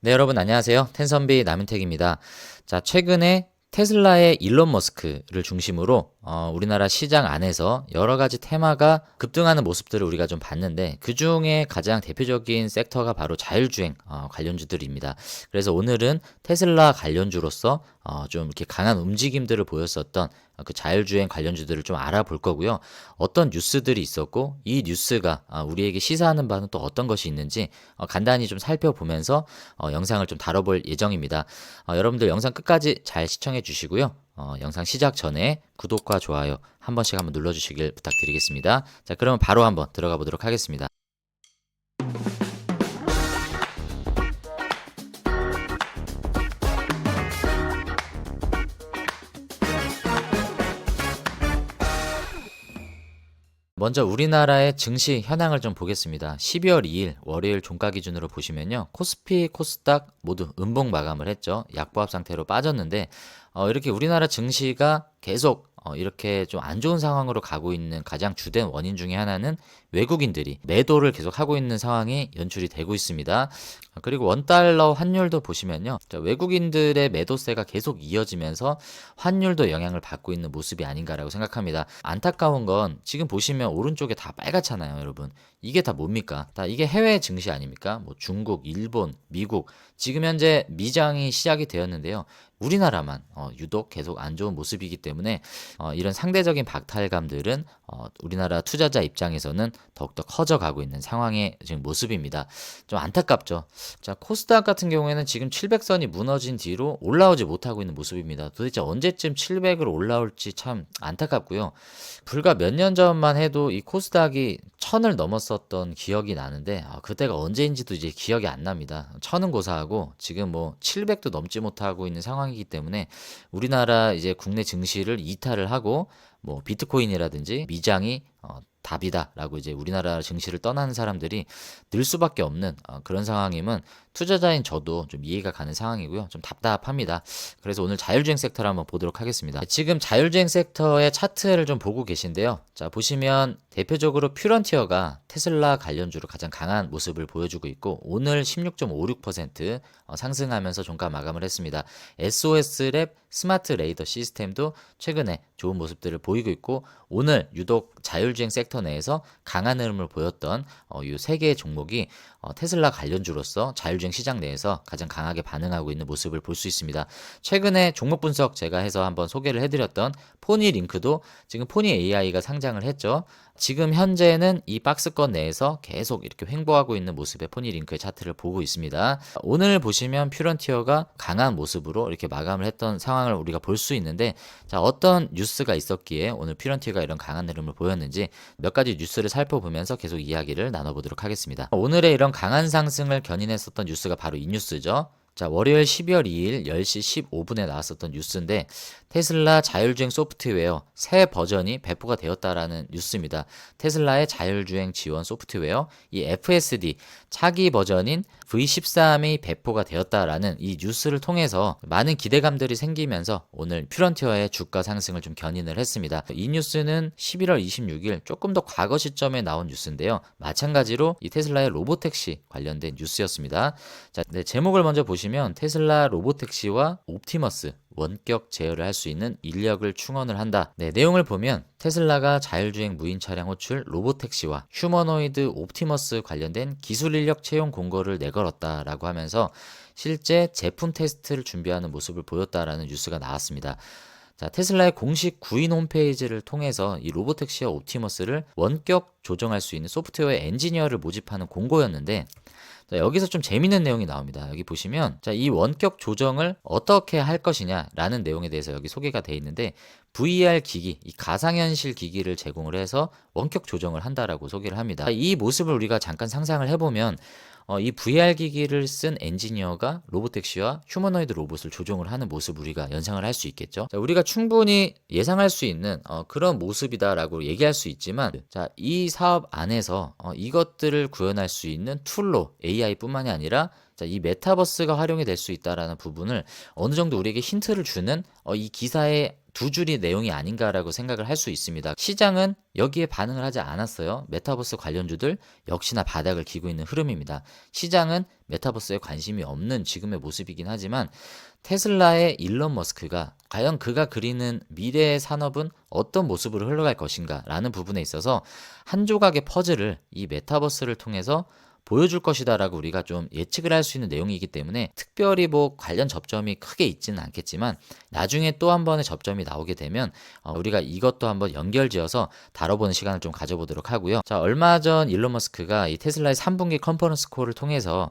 네, 여러분 안녕하세요. 텐선비 남인택입니다. 자, 최근에 테슬라의 일론 머스크를 중심으로 어, 우리나라 시장 안에서 여러 가지 테마가 급등하는 모습들을 우리가 좀 봤는데 그 중에 가장 대표적인 섹터가 바로 자율주행 어, 관련주들입니다. 그래서 오늘은 테슬라 관련주로서 어, 좀 이렇게 강한 움직임들을 보였었던 그 자율주행 관련주들을 좀 알아볼 거고요. 어떤 뉴스들이 있었고 이 뉴스가 아, 우리에게 시사하는 바는 또 어떤 것이 있는지 어, 간단히 좀 살펴보면서 어, 영상을 좀 다뤄볼 예정입니다. 어, 여러분들 영상 끝까지 잘 시청해 주시고요. 어, 영상 시작 전에 구독과 좋아요 한 번씩 한번 눌러주시길 부탁드리겠습니다. 자, 그러면 바로 한번 들어가 보도록 하겠습니다. 먼저 우리나라의 증시 현황을 좀 보겠습니다. 12월 2일 월요일 종가 기준으로 보시면요. 코스피, 코스닥 모두 음봉 마감을 했죠. 약보합 상태로 빠졌는데 어, 이렇게 우리나라 증시가 계속 어, 이렇게 좀 안 좋은 상황으로 가고 있는 가장 주된 원인 중에 하나는 외국인들이 매도를 계속 하고 있는 상황이 연출이 되고 있습니다. 그리고 원달러 환율도 보시면요. 자, 외국인들의 매도세가 계속 이어지면서 환율도 영향을 받고 있는 모습이 아닌가라고 생각합니다. 안타까운 건 지금 보시면 오른쪽에 다 빨갛잖아요, 여러분. 이게 다 뭡니까? 다 이게 해외 증시 아닙니까? 뭐 중국, 일본, 미국. 지금 현재 미장이 시작이 되었는데요. 우리나라만 어, 유독 계속 안 좋은 모습이기 때문에 어, 이런 상대적인 박탈감들은 어, 우리나라 투자자 입장에서는 더욱더 커져가고 있는 상황의 지금 모습입니다. 좀 안타깝죠. 자, 코스닥 같은 경우에는 지금 700선이 무너진 뒤로 올라오지 못하고 있는 모습입니다. 도대체 언제쯤 700으로 올라올지 참 안타깝고요. 불과 몇 년 전만 해도 이 코스닥이 1000을 넘었었던 기억이 나는데 아, 그때가 언제인지도 이제 기억이 안 납니다. 1000은 고사하고 지금 뭐 700도 넘지 못하고 있는 상황 이기 때문에 우리나라 이제 국내 증시를 이탈을 하고 뭐 비트코인이라든지 미장이 어, 답이다라고 이제 우리나라 증시를 떠나는 사람들이 늘 수밖에 없는 어, 그런 상황임은 투자자인 저도 좀 이해가 가는 상황이고요. 좀 답답합니다. 그래서 오늘 자율주행 섹터를 한번 보도록 하겠습니다. 지금 자율주행 섹터의 차트를 좀 보고 계신데요. 자, 보시면 대표적으로 퓨런티어가 테슬라 관련주로 가장 강한 모습을 보여주고 있고 오늘 16.56% 어, 상승하면서 종가 마감을 했습니다. SOS랩 스마트 레이더 시스템도 최근에 좋은 모습들을 보이고 있고 오늘 유독 자율주행 섹터 내에서 강한 흐름을 보였던 어, 이세 개의 종목이 어, 테슬라 관련주로서 자율주행 시장 내에서 가장 강하게 반응하고 있는 모습을 볼 수 있습니다. 최근에 종목 분석 제가 해서 한번 소개를 해드렸던 포니 링크도 지금 포니 AI가 상장을 했죠. 지금 현재는 이 박스권 내에서 계속 이렇게 횡보하고 있는 모습의 포니 링크의 차트를 보고 있습니다. 오늘 보시면 퓨런티어가 강한 모습으로 이렇게 마감을 했던 상황을 우리가 볼 수 있는데 자 어떤 뉴스가 있었기에 오늘 퓨런티어가 이런 강한 흐름을 보였는지 몇 가지 뉴스를 살펴보면서 계속 이야기를 나눠보도록 하겠습니다. 오늘의 이런 강한 상승을 견인했었던 뉴스가 바로 이 뉴스죠. 자, 월요일 12월 2일 10시 15분에 나왔었던 뉴스인데 테슬라 자율주행 소프트웨어 새 버전이 배포가 되었다라는 뉴스입니다. 테슬라의 자율주행 지원 소프트웨어 이 FSD 차기 버전인 V13이 배포가 되었다라는 이 뉴스를 통해서 많은 기대감들이 생기면서 오늘 퓨런티어의 주가 상승을 좀 견인을 했습니다. 이 뉴스는 11월 26일 조금 더 과거 시점에 나온 뉴스인데요. 마찬가지로 이 테슬라의 로보택시 관련된 뉴스였습니다. 자, 네, 제목을 먼저 보시면 테슬라 로보택시와 옵티머스 원격 제어를 할 수 있는 인력을 충원을 한다. 네, 내용을 보면 테슬라가 자율주행 무인 차량 호출 로보택시와 휴머노이드 옵티머스 관련된 기술 인력 채용 공고를 내걸었다라고 하면서 실제 제품 테스트를 준비하는 모습을 보였다라는 뉴스가 나왔습니다. 자, 테슬라의 공식 구인 홈페이지를 통해서 이 로보택시와 옵티머스를 원격 조정할 수 있는 소프트웨어 엔지니어를 모집하는 공고였는데 자, 여기서 좀 재밌는 내용이 나옵니다. 여기 보시면 자, 이 원격 조정을 어떻게 할 것이냐라는 내용에 대해서 여기 소개가 되어 있는데 VR 기기, 이 가상현실 기기를 제공을 해서 원격 조정을 한다라고 소개를 합니다. 이 모습을 우리가 잠깐 상상을 해보면 어, 이 VR 기기를 쓴 엔지니어가 로보택시와 휴머노이드 로봇을 조종을 하는 모습 우리가 연상을 할 수 있겠죠. 자, 우리가 충분히 예상할 수 있는 어, 그런 모습이다라고 얘기할 수 있지만, 자, 이 사업 안에서 어, 이것들을 구현할 수 있는 툴로 AI뿐만이 아니라 자, 이 메타버스가 활용이 될 수 있다라는 부분을 어느 정도 우리에게 힌트를 주는 어, 이 기사의 두 줄이 내용이 아닌가라고 생각을 할 수 있습니다. 시장은 여기에 반응을 하지 않았어요. 메타버스 관련주들 역시나 바닥을 기고 있는 흐름입니다. 시장은 메타버스에 관심이 없는 지금의 모습이긴 하지만 테슬라의 일론 머스크가 과연 그가 그리는 미래의 산업은 어떤 모습으로 흘러갈 것인가 라는 부분에 있어서 한 조각의 퍼즐을 이 메타버스를 통해서 보여줄 것이다라고 우리가 좀 예측을 할 수 있는 내용이기 때문에 특별히 뭐 관련 접점이 크게 있지는 않겠지만 나중에 또 한 번의 접점이 나오게 되면 어, 우리가 이것도 한번 연결지어서 다뤄보는 시간을 좀 가져보도록 하고요. 자, 얼마 전 일론 머스크가 이 테슬라의 3분기 컨퍼런스 콜을 통해서 어,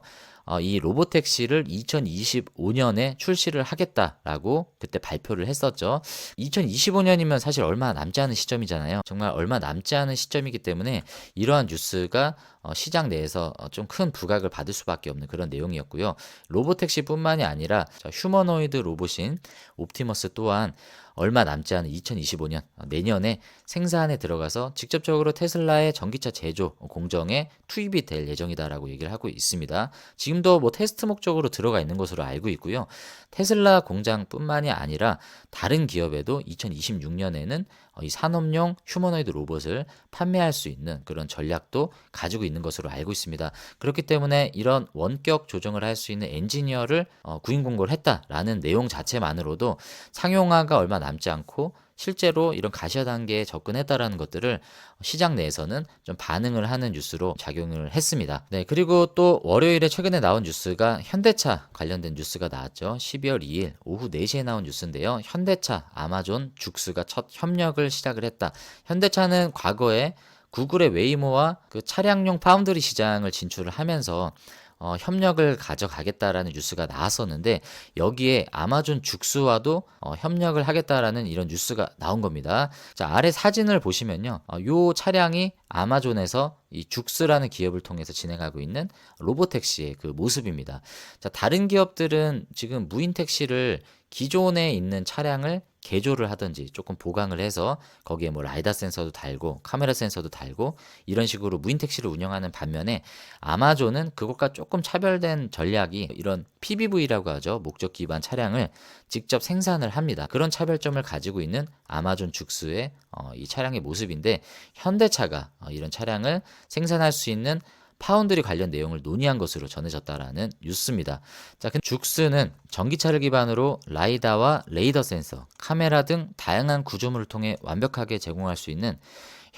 이 로보택시를 2025년에 출시를 하겠다라고 그때 발표를 했었죠. 2025년이면 사실 얼마 남지 않은 시점이잖아요. 정말 얼마 남지 않은 시점이기 때문에 이러한 뉴스가 어, 시장 내에서 어, 좀큰 부각을 받을 수밖에 없는 그런 내용이었고요. 로보택시뿐만이 아니라 휴머노이드 로봇인 옵티머스 또한 얼마 남지 않은 2025년 어, 내년에 생산에 들어가서 직접적으로 테슬라의 전기차 제조 공정에 투입이 될 예정이다라고 얘기를 하고 있습니다. 지금도 뭐 테스트 목적으로 들어가 있는 것으로 알고 있고요. 테슬라 공장뿐만이 아니라 다른 기업에도 2026년에는 어, 이 산업용 휴머노이드 로봇을 판매할 수 있는 그런 전략도 가지고 있는 것으로 알고 있습니다. 그렇기 때문에 이런 원격 조정을 할 수 있는 엔지니어를 어, 구인 공고를 했다라는 내용 자체만으로도 상용화가 얼마 남지 않고 실제로 이런 가시화 단계에 접근했다라는 것들을 시장 내에서는 좀 반응을 하는 뉴스로 작용을 했습니다. 네, 그리고 또 월요일에 최근에 나온 뉴스가 현대차 관련된 뉴스가 나왔죠. 12월 2일 오후 4시에 나온 뉴스인데요. 현대차, 아마존, 죽스가 첫 협력을 시작을 했다. 현대차는 과거에 구글의 웨이모와 그 차량용 파운드리 시장을 진출을 하면서 어, 협력을 가져가겠다라는 뉴스가 나왔었는데 여기에 아마존 죽수와도 어, 협력을 하겠다라는 이런 뉴스가 나온 겁니다. 자 아래 사진을 보시면요, 어, 요 차량이 아마존에서 이 죽스라는 기업을 통해서 진행하고 있는 로보택시의 그 모습입니다. 자 다른 기업들은 지금 무인 택시를 기존에 있는 차량을 개조를 하든지 조금 보강을 해서 거기에 뭐 라이다 센서도 달고 카메라 센서도 달고 이런 식으로 무인 택시를 운영하는 반면에 아마존은 그것과 조금 차별된 전략이 이런 PBV라고 하죠. 목적 기반 차량을 직접 생산을 합니다. 그런 차별점을 가지고 있는 아마존 죽스의 어, 이 차량의 모습인데 현대차가 어, 이런 차량을 생산할 수 있는 파운드리 관련 내용을 논의한 것으로 전해졌다라는 뉴스입니다. 자, 그 죽스는 전기차를 기반으로 라이다와 레이더 센서, 카메라 등 다양한 구조물을 통해 완벽하게 제공할 수 있는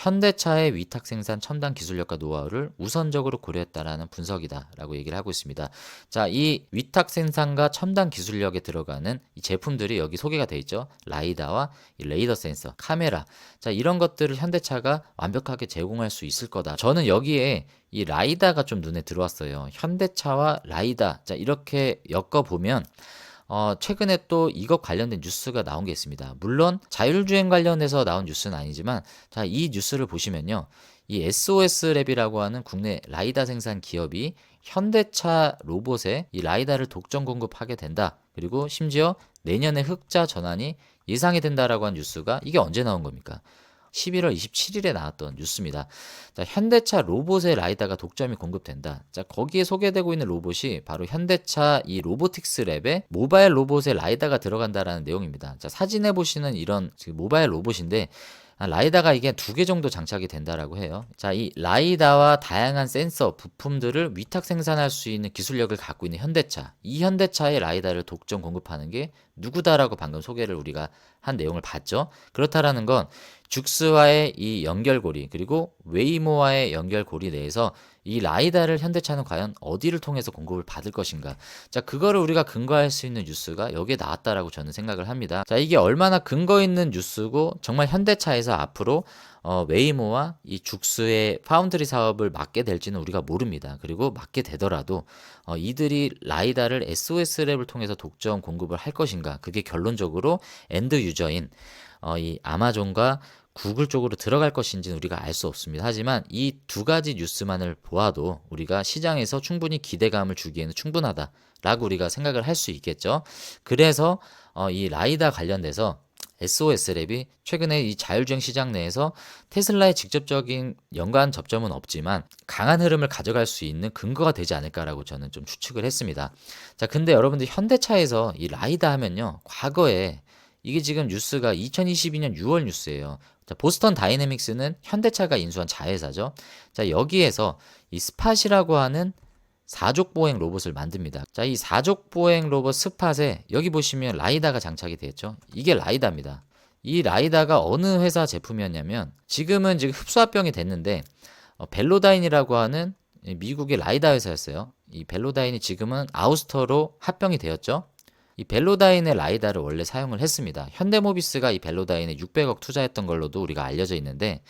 현대차의 위탁 생산 첨단 기술력과 노하우를 우선적으로 고려했다라는 분석이다라고 얘기를 하고 있습니다. 자, 이 위탁 생산과 첨단 기술력에 들어가는 이 제품들이 여기 소개가 돼 있죠. 라이다와 레이더 센서, 카메라. 자, 이런 것들을 현대차가 완벽하게 제공할 수 있을 거다. 저는 여기에 이 라이다가 좀 눈에 들어왔어요. 현대차와 라이다. 자, 이렇게 엮어 보면 어, 최근에 또 이것 관련된 뉴스가 나온 게 있습니다. 물론 자율주행 관련해서 나온 뉴스는 아니지만 자, 이 뉴스를 보시면요. 이 SOS랩이라고 하는 국내 라이다 생산 기업이 현대차 로봇에 이 라이다를 독점 공급하게 된다. 그리고 심지어 내년에 흑자 전환이 예상이 된다라고 한 뉴스가 이게 언제 나온 겁니까? 11월 27일에 나왔던 뉴스입니다. 자, 현대차 로봇의 라이다가 독점이 공급된다. 자, 거기에 소개되고 있는 로봇이 바로 현대차 이 로보틱스 랩에 모바일 로봇의 라이다가 들어간다라는 내용입니다. 자, 사진에 보시는 이런 모바일 로봇인데 아, 라이다가 이게 두 개 정도 장착이 된다라고 해요. 자, 이 라이다와 다양한 센서, 부품들을 위탁 생산할 수 있는 기술력을 갖고 있는 현대차. 이 현대차의 라이다를 독점 공급하는 게 누구다라고 방금 소개를 우리가 한 내용을 봤죠. 그렇다라는 건 죽스와의 이 연결고리 그리고 웨이모와의 연결고리 내에서 이 라이다를 현대차는 과연 어디를 통해서 공급을 받을 것인가? 자, 그거를 우리가 근거할 수 있는 뉴스가 여기에 나왔다라고 저는 생각을 합니다. 자, 이게 얼마나 근거 있는 뉴스고 정말 현대차에서 앞으로 어, 웨이모와 이 죽스의 파운드리 사업을 맡게 될지는 우리가 모릅니다. 그리고 맡게 되더라도 어, 이들이 라이다를 SOS 랩을 통해서 독점 공급을 할 것인가? 그게 결론적으로 엔드 유저인 어, 이 아마존과 구글 쪽으로 들어갈 것인지는 우리가 알 수 없습니다. 하지만 이 두 가지 뉴스만을 보아도 우리가 시장에서 충분히 기대감을 주기에는 충분하다라고 우리가 생각을 할 수 있겠죠. 그래서 어, 이 라이다 관련돼서 SOS랩이 최근에 이 자율주행 시장 내에서 테슬라의 직접적인 연관 접점은 없지만 강한 흐름을 가져갈 수 있는 근거가 되지 않을까라고 저는 좀 추측을 했습니다. 자, 근데 여러분들 현대차에서 이 라이다 하면요. 과거에 이게 지금 뉴스가 2022년 6월 뉴스예요. 자, 보스턴 다이내믹스는 현대차가 인수한 자회사죠. 자, 여기에서 이 스팟이라고 하는 사족 보행 로봇을 만듭니다. 자, 이 사족 보행 로봇 스팟에 여기 보시면 라이다가 장착이 되어 있죠. 이게 라이다입니다. 이 라이다가 어느 회사 제품이었냐면 지금은 지금 흡수합병이 됐는데 어, 벨로다인이라고 하는 미국의 라이다 회사였어요. 이 벨로다인이 지금은 아우스터로 합병이 되었죠. 이 벨로다인의 라이다를 원래 사용을 했습니다. 현대모비스가 이 벨로다인에 600억 투자했던 걸로도 우리가 알려져 있는데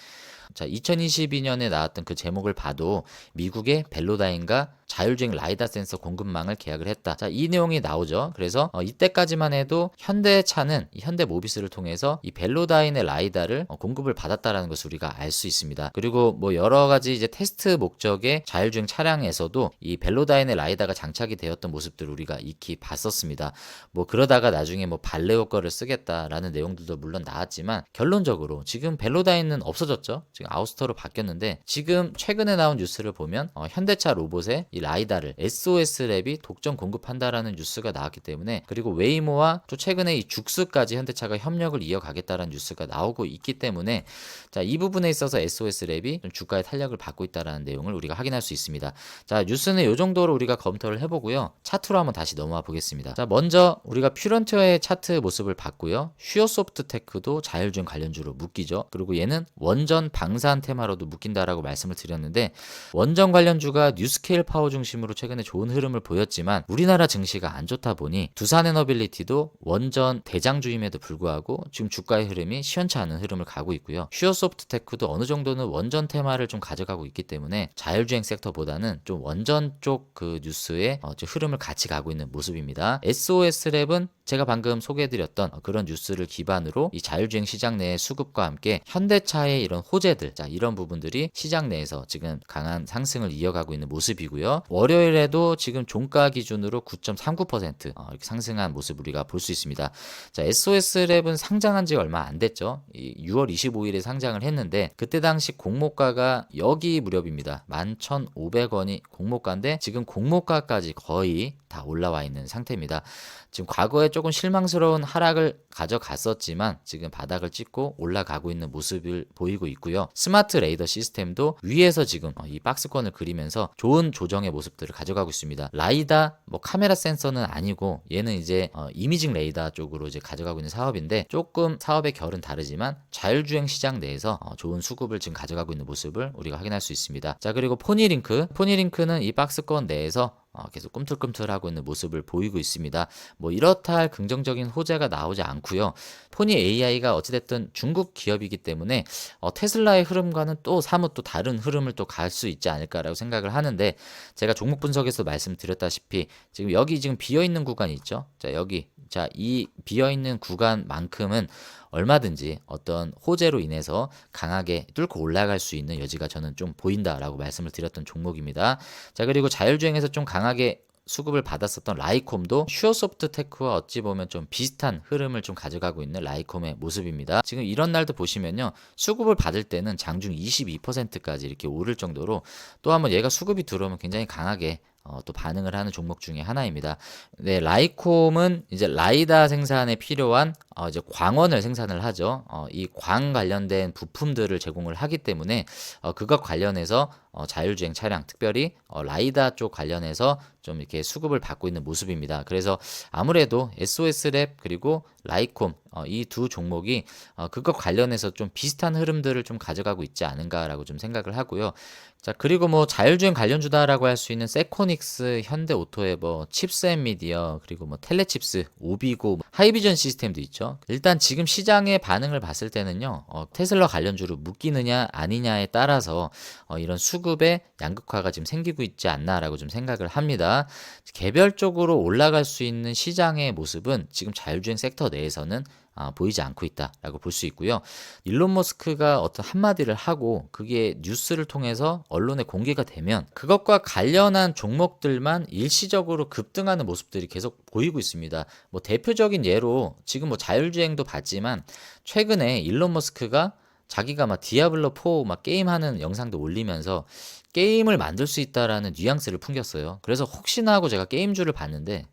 자, 2022년에 나왔던 그 제목을 봐도 미국의 벨로다인과 자율주행 라이다 센서 공급망을 계약을 했다. 자, 이 내용이 나오죠. 그래서 어, 이때까지만 해도 현대차는 이 현대 모비스를 통해서 이 벨로다인의 라이다를 어, 공급을 받았다라는 것을 우리가 알 수 있습니다. 그리고 뭐 여러 가지 이제 테스트 목적의 자율주행 차량에서도 이 벨로다인의 라이다가 장착이 되었던 모습들을 우리가 익히 봤었습니다. 뭐 그러다가 나중에 뭐 발레오 거를 쓰겠다라는 내용들도 물론 나왔지만 결론적으로 지금 벨로다인은 없어졌죠. 지금 아우스터로 바뀌었는데 지금 최근에 나온 뉴스를 보면 어, 현대차 로봇에 이 라이다를 SOS 랩이 독점 공급한다라는 뉴스가 나왔기 때문에 그리고 웨이모와 또 최근에 이 죽스까지 현대차가 협력을 이어가겠다라는 뉴스가 나오고 있기 때문에 자, 이 부분에 있어서 SOS 랩이 좀 주가의 탄력을 받고 있다라는 내용을 우리가 확인할 수 있습니다. 자, 뉴스는 이 정도로 우리가 검토를 해보고요. 차트로 한번 다시 넘어와 보겠습니다. 자, 먼저 우리가 퓨런티어의 차트 모습을 봤고요. 슈어소프트 테크도 자율주행 관련주로 묶이죠. 그리고 얘는 원전 방산 테마로도 묶인다라고 말씀을 드렸는데 원전 관련주가 뉴스케일 중심으로 최근에 좋은 흐름을 보였지만 우리나라 증시가 안 좋다 보니 두산에너빌리티도 원전 대장주임에도 불구하고 지금 주가의 흐름이 시원치 않은 흐름을 가고 있고요. 슈어소프트테크도 어느 정도는 원전 테마를 좀 가져가고 있기 때문에 자율주행 섹터보다는 좀 원전 쪽 그 뉴스의 어, 흐름을 같이 가고 있는 모습입니다. SOS랩은 제가 방금 소개해드렸던 그런 뉴스를 기반으로 이 자율주행 시장 내의 수급과 함께 현대차의 이런 호재들, 자 이런 부분들이 시장 내에서 지금 강한 상승을 이어가고 있는 모습이고요. 월요일에도 지금 종가 기준으로 9.39% 어, 이렇게 상승한 모습 우리가 볼 수 있습니다. 자 SOS랩은 상장한 지 얼마 안 됐죠. 6월 25일에 상장을 했는데 그때 당시 공모가가 여기 무렵입니다. 11,500원이 공모가인데 지금 공모가까지 거의 다 올라와 있는 상태입니다. 지금 과거에 조금 실망스러운 하락을 가져갔었지만 지금 바닥을 찍고 올라가고 있는 모습을 보이고 있고요. 스마트 레이더 시스템도 위에서 지금 어, 이 박스권을 그리면서 좋은 조정의 모습들을 가져가고 있습니다. 라이다 뭐 카메라 센서는 아니고 얘는 이제 어, 이미징 레이더 쪽으로 이제 가져가고 있는 사업인데 조금 사업의 결은 다르지만 자율주행 시장 내에서 어, 좋은 수급을 지금 가져가고 있는 모습을 우리가 확인할 수 있습니다. 자 그리고 포니링크 포니링크는 이 박스권 내에서 어, 계속 꿈틀꿈틀하고 있는 모습을 보이고 있습니다. 뭐 이렇다 할 긍정적인 호재가 나오지 않고요. 포니 AI가 어찌됐든 중국 기업이기 때문에 어, 테슬라의 흐름과는 또 사뭇 또 다른 흐름을 또 갈 수 있지 않을까라고 생각을 하는데 제가 종목 분석에서 말씀드렸다시피 지금 여기 지금 비어 있는 구간이 있죠. 자 여기 자 이 비어 있는 구간만큼은 얼마든지 어떤 호재로 인해서 강하게 뚫고 올라갈 수 있는 여지가 저는 좀 보인다라고 말씀을 드렸던 종목입니다. 자, 그리고 자율주행에서 좀 강하게 수급을 받았었던 라이콤도 슈어소프트 테크와 어찌 보면 좀 비슷한 흐름을 좀 가져가고 있는 라이콤의 모습입니다. 지금 이런 날도 보시면요. 수급을 받을 때는 장중 22%까지 이렇게 오를 정도로 또 한번 얘가 수급이 들어오면 굉장히 강하게 어, 또 반응을 하는 종목 중에 하나입니다. 네, 라이콤은 이제 라이다 생산에 필요한 어, 이제 광원을 생산을 하죠. 어, 이 광 관련된 부품들을 제공을 하기 때문에 어, 그것 관련해서 어, 자율주행 차량, 특별히 어, 라이다 쪽 관련해서 좀 이렇게 수급을 받고 있는 모습입니다. 그래서 아무래도 SOS랩 그리고 라이콤 어, 이 두 종목이 어, 그것 관련해서 좀 비슷한 흐름들을 좀 가져가고 있지 않은가라고 좀 생각을 하고요. 자 그리고 뭐 자율주행 관련주다라고 할 수 있는 세코닉스, 현대오토에버, 칩스앤미디어 그리고 뭐 텔레칩스, 오비고, 뭐 하이비전 시스템도 있죠. 일단 지금 시장의 반응을 봤을 때는요, 어, 테슬라 관련주로 묶이느냐 아니냐에 따라서 어, 이런 수 급의 양극화가 지금 생기고 있지 않나라고 좀 생각을 합니다. 개별적으로 올라갈 수 있는 시장의 모습은 지금 자율주행 섹터 내에서는 아, 보이지 않고 있다라고 볼 수 있고요. 일론 머스크가 어떤 한마디를 하고 그게 뉴스를 통해서 언론에 공개가 되면 그것과 관련한 종목들만 일시적으로 급등하는 모습들이 계속 보이고 있습니다. 뭐 대표적인 예로 지금 뭐 자율주행도 봤지만 최근에 일론 머스크가 자기가 막 디아블로 4 막 게임하는 영상도 올리면서 게임을 만들 수 있다라는 뉘앙스를 풍겼어요. 그래서 혹시나 하고 제가 게임주를 봤는데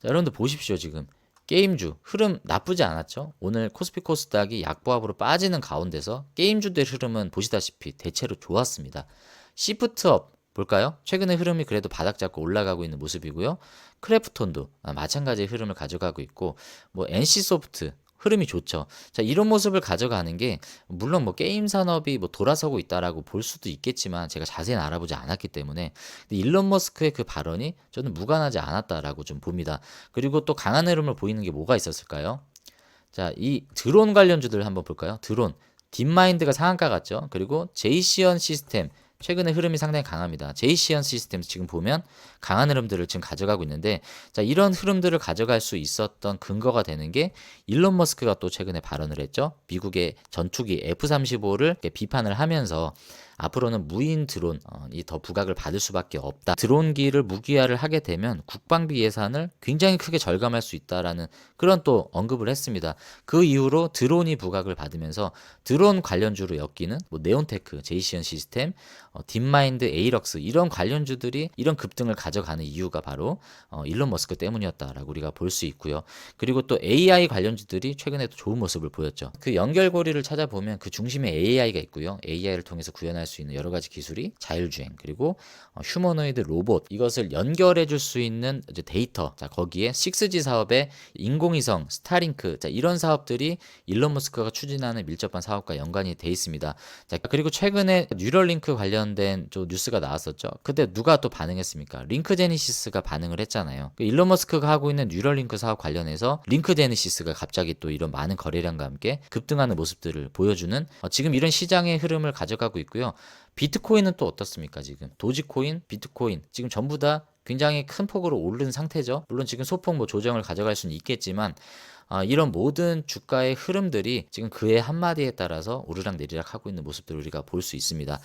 자, 여러분들 보십시오 지금 게임주 흐름 나쁘지 않았죠? 오늘 코스피 코스닥이 약보합으로 빠지는 가운데서 게임주들 흐름은 보시다시피 대체로 좋았습니다. 시프트업 볼까요? 최근의 흐름이 그래도 바닥 잡고 올라가고 있는 모습이고요. 크래프톤도 아, 마찬가지의 흐름을 가져가고 있고 뭐 NC소프트 흐름이 좋죠. 자, 이런 모습을 가져가는 게 물론 뭐 게임 산업이 뭐 돌아서고 있다라고 볼 수도 있겠지만 제가 자세히 알아보지 않았기 때문에 일론 머스크의 그 발언이 저는 무관하지 않았다라고 좀 봅니다. 그리고 또 강한 흐름을 보이는 게 뭐가 있었을까요? 자, 이 드론 관련주들 한번 볼까요? 드론 딥마인드가 상한가 같죠? 그리고 제이시언 시스템 최근에 흐름이 상당히 강합니다. 제이시언 시스템 지금 보면 강한 흐름들을 지금 가져가고 있는데 자 이런 흐름들을 가져갈 수 있었던 근거가 되는 게 일론 머스크가 또 최근에 발언을 했죠. 미국의 전투기 F-35를 비판을 하면서 앞으로는 무인 드론이 어, 더 부각을 받을 수밖에 없다. 드론기를 무기화를 하게 되면 국방비 예산을 굉장히 크게 절감할 수 있다라는 그런 또 언급을 했습니다. 그 이후로 드론이 부각을 받으면서 드론 관련주로 엮이는 뭐 네온테크, 제이시언 시스템, 어, 딥마인드, 에이럭스 이런 관련주들이 이런 급등을 가져가는 이유가 바로 어, 일론 머스크 때문이었다라고 우리가 볼 수 있고요. 그리고 또 AI 관련주들이 최근에 도 좋은 모습을 보였죠. 그 연결고리를 찾아보면 그 중심에 AI가 있고요. AI를 통해서 구현할 수 있는 여러 가지 기술이 자율주행 그리고 어, 휴머노이드 로봇 이것을 연결해 줄 수 있는 이제 데이터 자 거기에 6G 사업의 인공위성 스타링크 자 이런 사업들이 일론 머스크가 추진하는 밀접한 사업과 연관이 돼 있습니다. 자 그리고 최근에 뉴럴링크 관련된 저 뉴스가 나왔었죠. 그때 누가 또 반응했습니까? 링크 제니시스가 반응을 했잖아요. 그 일론 머스크가 하고 있는 뉴럴링크 사업 관련해서 링크 제니시스가 갑자기 또 이런 많은 거래량과 함께 급등하는 모습들을 보여주는 어, 지금 이런 시장의 흐름을 가져가고 있고요. 비트코인은 또 어떻습니까, 지금? 도지코인, 비트코인, 지금 전부 다 굉장히 큰 폭으로 오른 상태죠. 물론 지금 소폭 뭐 조정을 가져갈 수는 있겠지만, 아, 이런 모든 주가의 흐름들이 지금 그의 한마디에 따라서 오르락 내리락 하고 있는 모습들을 우리가 볼 수 있습니다.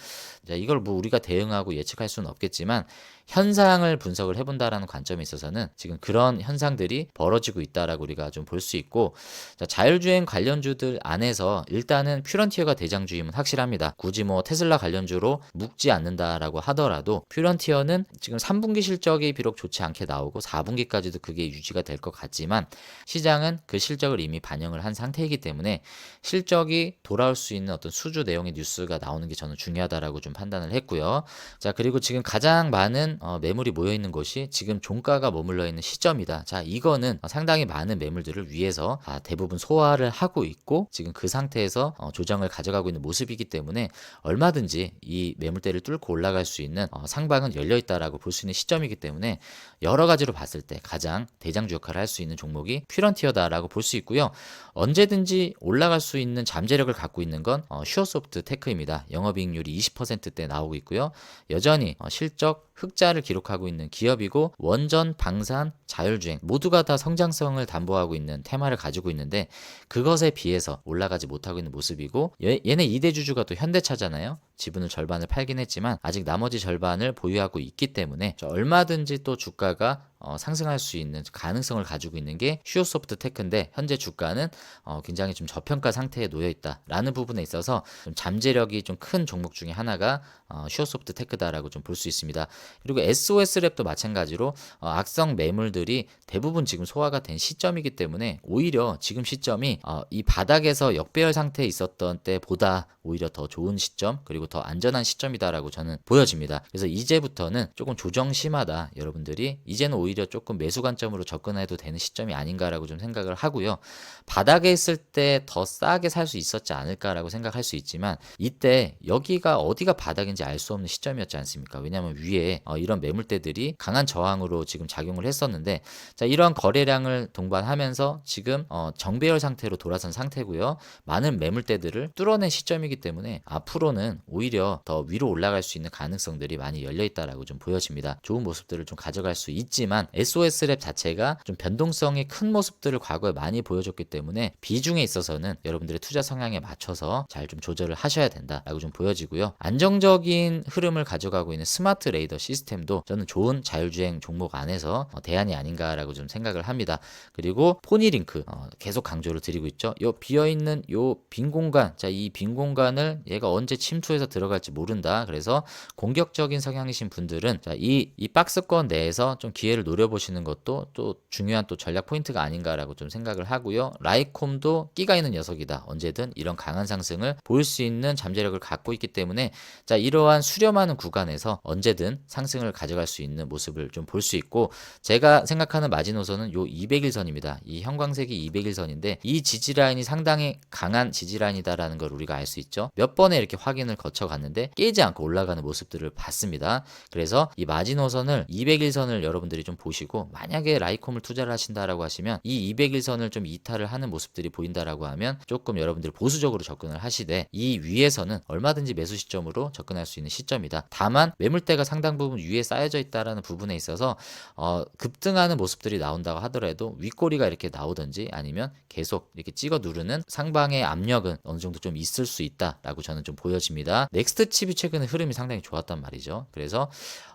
자, 이걸 뭐 우리가 대응하고 예측할 수는 없겠지만 현상을 분석을 해본다라는 관점에 있어서는 지금 그런 현상들이 벌어지고 있다라고 우리가 좀 볼 수 있고 자, 자율주행 관련주들 안에서 일단은 퓨런티어가 대장주임은 확실합니다. 굳이 뭐 테슬라 관련주로 묶지 않는다라고 하더라도 퓨런티어는 지금 3분기 실적이 비록 좋지 않게 나오고 4분기까지도 그게 유지가 될 것 같지만 시장은 그 실적을 이미 반영을 한 상태이기 때문에 실적이 돌아올 수 있는 어떤 수주 내용의 뉴스가 나오는 게 저는 중요하다라고 좀 판단을 했고요. 자 그리고 지금 가장 많은 어, 매물이 모여 있는 곳이 지금 종가가 머물러 있는 시점이다. 자 이거는 상당히 많은 매물들을 위해서 아, 대부분 소화를 하고 있고 지금 그 상태에서 어, 조정을 가져가고 있는 모습이기 때문에 얼마든지 이 매물대를 뚫고 올라갈 수 있는 어, 상방은 열려 있다라고 볼 수 있는 시점이기 때문에 여러 가지로 봤을 때 가장 대장주 역할을 할 수 있는 종목이 퓨런티어다라고 볼 수 있고요. 언제든지 올라갈 수 있는 잠재력을 갖고 있는 건 어, 슈어소프트 테크입니다. 영업이익률이 20%대 나오고 있고요. 여전히 어, 실적 흑자를 기록하고 있는 기업이고 원전, 방산, 자율주행 모두가 다 성장성을 담보하고 있는 테마를 가지고 있는데 그것에 비해서 올라가지 못하고 있는 모습이고 얘, 얘네 2대 주주가 또 현대차잖아요. 지분을 절반을 팔긴 했지만 아직 나머지 절반을 보유하고 있기 때문에 얼마든지 또 주가가 어, 상승할 수 있는 가능성을 가지고 있는 게 슈어소프트 테크인데 현재 주가는 어, 굉장히 좀 저평가 상태에 놓여 있다라는 부분에 있어서 좀 잠재력이 좀 큰 종목 중에 하나가 어, 슈어소프트 테크다라고 좀 볼 수 있습니다. 그리고 SOS 랩도 마찬가지로 어, 악성 매물들이 대부분 지금 소화가 된 시점이기 때문에 오히려 지금 시점이 어, 이 바닥에서 역배열 상태에 있었던 때보다 오히려 더 좋은 시점 그리고 더 안전한 시점이다라고 저는 보여집니다. 그래서 이제부터는 조금 조정 심하다 여러분들이 이제는 오히려 조금 매수 관점으로 접근해도 되는 시점이 아닌가라고 좀 생각을 하고요. 바닥에 있을 때 더 싸게 살 수 있었지 않을까라고 생각할 수 있지만 이때 여기가 어디가 바닥인지 알 수 없는 시점이었지 않습니까? 왜냐하면 위에 어, 이런 매물대들이 강한 저항으로 지금 작용을 했었는데 자 이러한 거래량을 동반하면서 지금 어, 정배열 상태로 돌아선 상태고요. 많은 매물대들을 뚫어낸 시점이기 때문에 앞으로는 오히려 더 위로 올라갈 수 있는 가능성들이 많이 열려 있다라고 좀 보여집니다. 좋은 모습들을 좀 가져갈 수 있지만 SOS랩 자체가 좀 변동성이 큰 모습들을 과거에 많이 보여줬기 때문에 비중에 있어서는 여러분들의 투자 성향에 맞춰서 잘 좀 조절을 하셔야 된다라고 좀 보여지고요. 안정적인 흐름을 가져가고 있는 스마트 레이더 시스템도 저는 좋은 자율주행 종목 안에서 어, 대안이 아닌가라고 좀 생각을 합니다. 그리고 포니링크 어, 계속 강조를 드리고 있죠. 요 비어 있는 요 빈 공간, 자 이 빈 공간을 얘가 언제 침투해서 들어갈지 모른다. 그래서 공격적인 성향이신 분들은 자이 이 박스권 내에서 좀 기회를 노려보시는 것도 또 중요한 또 전략 포인트가 아닌가라고 좀 생각을 하고요. 라이콤도 끼가 있는 녀석이다. 언제든 이런 강한 상승을 보일 수 있는 잠재력을 갖고 있기 때문에 자 이러한 수렴하는 구간에서 언제든 상승을 가져갈 수 있는 모습을 좀 볼 수 있고 제가 생각하는 마지노선은 요 200일선입니다. 이 형광색이 200일선인데 이 지지 라인이 상당히 강한 지지 라인이다라는 걸 우리가 알 수 있죠. 몇 번에 이렇게 확인을 거쳐 갔는데 깨지 않고 올라가는 모습들을 봤습니다. 그래서 이 마지노선을 200일선을 여러분들이 좀 보시고 만약에 라이콤을 투자를 하신다라고 하시면 이 200일선을 좀 이탈을 하는 모습들이 보인다라고 하면 조금 여러분들이 보수적으로 접근을 하시되 이 위에서는 얼마든지 매수 시점으로 접근할 수 있는 시점이다. 다만 매물대가 상당 부분 위에 쌓여져 있다라는 부분에 있어서 어, 급등하는 모습들이 나온다고 하더라도 윗꼬리가 이렇게 나오든지 아니면 계속 이렇게 찍어 누르는 상방의 압력은 어느 정도 좀 있을 수 있다라고 저는 좀 보여집니다. 넥스트 칩이 최근에 흐름이 상당히 좋았단 말이죠. 그래서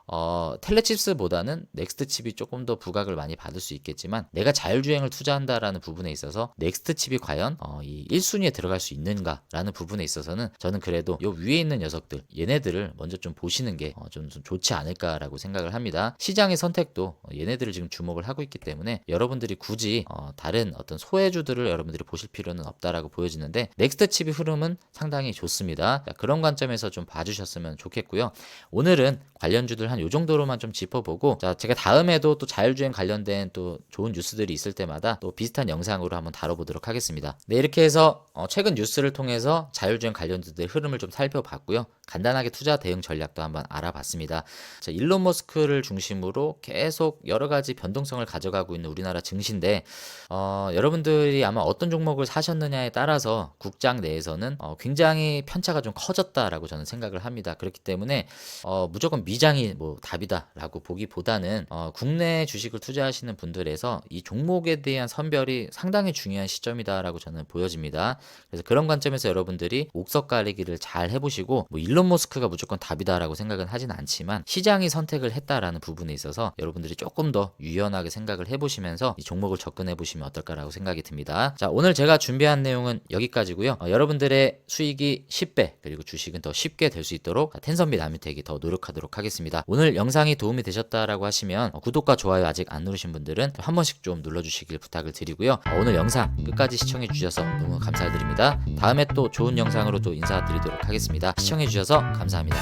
어, 텔레칩스보다는 넥스트 칩이 조금 더 부각을 많이 받을 수 있겠지만 내가 자율주행을 투자한다라는 부분에 있어서 넥스트 칩이 과연 어, 이 1순위에 들어갈 수 있는가라는 부분에 있어서는 저는 그래도 요 위에 있는 녀석들 얘네들을 먼저 좀 보시는 게좀 좋지 않을까라고 생각을 합니다. 시장의 선택도 어, 얘네들을 지금 주목을 하고 있기 때문에 여러분들이 굳이 어, 다른 어떤 소외주들을 여러분들이 보실 필요는 없다라고 보여지는데 넥스트 칩의 흐름은 상당히 좋습니다. 자, 그런 관점에서 좀 봐주셨으면 좋겠고요. 오늘은 관련주들 한요 정도로만 좀 짚어보고 자 제가 다음에도 또 자율주행 관련된 또 좋은 뉴스들이 있을 때마다 또 비슷한 영상으로 한번 다뤄보도록 하겠습니다. 네 이렇게 해서 어, 최근 뉴스를 통해서 자율주행 관련주들의 흐름을 좀 살펴봤고요. 간단하게 투자 대응 전략도 한번 알아봤습니다. 자, 일론 머스크를 중심으로 계속 여러 가지 변동성을 가져가고 있는 우리나라 증시인데 어, 여러분들이 아마 어떤 종목을 사셨느냐에 따라서 국장 내에서는 어, 굉장히 편차가 좀 커졌다라고 저는 생각을 합니다. 그렇기 때문에 어, 무조건 미장이 뭐 답이다라고 보기보다는 어, 국내 주식을 투자하시는 분들에서 이 종목에 대한 선별이 상당히 중요한 시점이다라고 저는 보여집니다. 그래서 그런 관점에서 여러분들이 옥석 가리기를 잘 해보시고 뭐 일론 머스크가 무조건 답이다라고 생각은 하진 않지만 시장이 선택을 했다라는 부분에 있어서 여러분들이 조금 더 유연하게 생각을 해보시면서 이 종목을 접근해 보시면 어떨까라고 생각이 듭니다. 자 오늘 제가 준비한 내용은 여기까지고요. 어, 여러분들의 수익이 10배 그리고 주식은 더 쉽게 될 수 있도록 텐선비 나뮤텍이 더 노력하도록 하겠습니다. 오늘 영상이 도움이 되셨다라고 하시면 어, 구독과 좋아요 아직 안 누르신 분들은 한 번씩 좀 눌러주시길 부탁을 드리고요. 어, 오늘 영상 끝까지 시청해 주셔서 너무 감사드립니다. 다음에 또 좋은 영상으로 또 인사드리도록 하겠습니다. 시청해 주셔서 감사합니다.